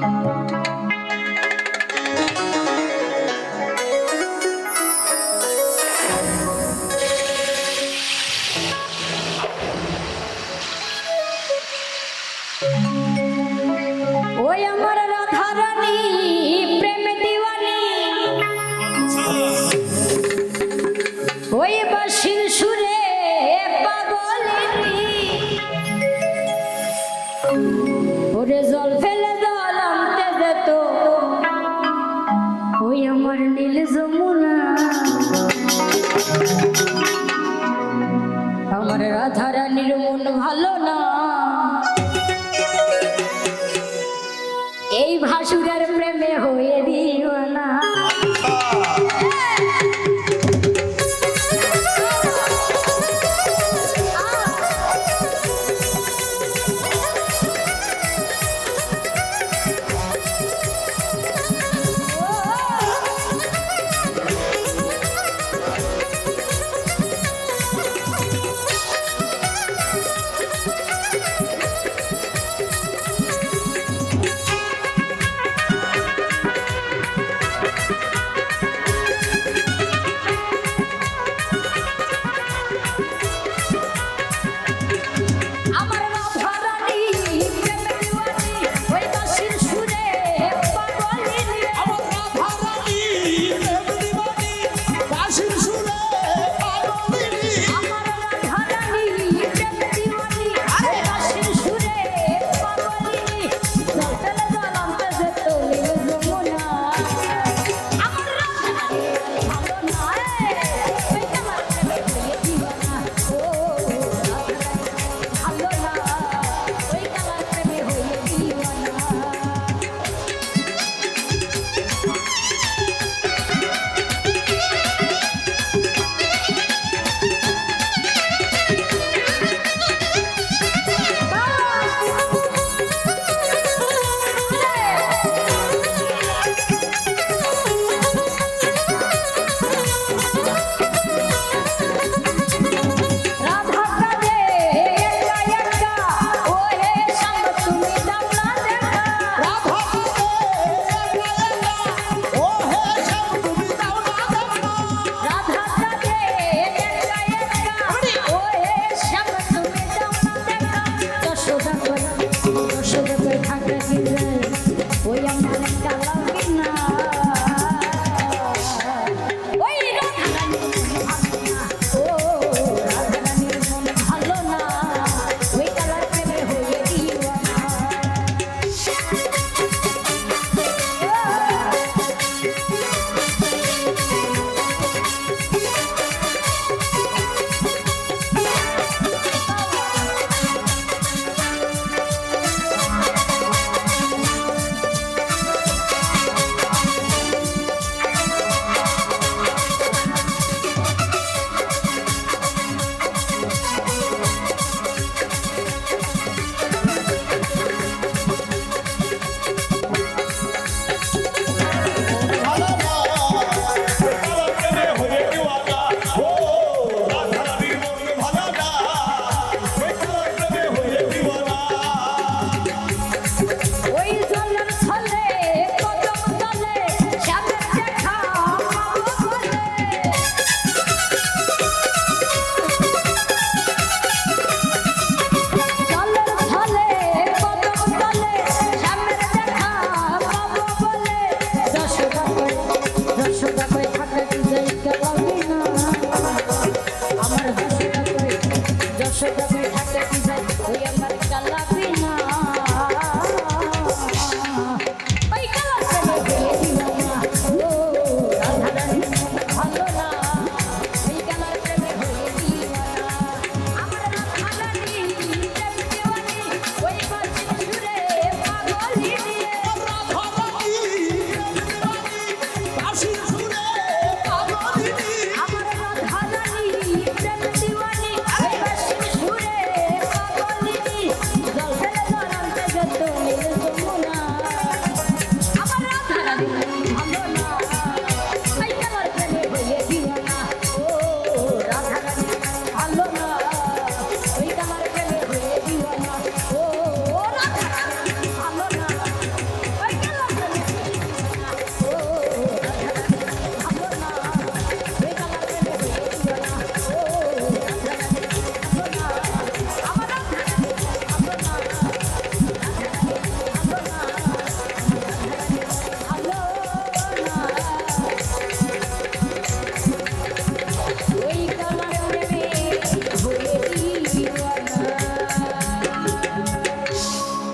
Oi, amor! আমার নীল যমুনা। আমার রাধা রানীর মন ভালো না। এই ভাসুরের প্রেমে হয়ে দিও না। I can't hear. Say I'm gonna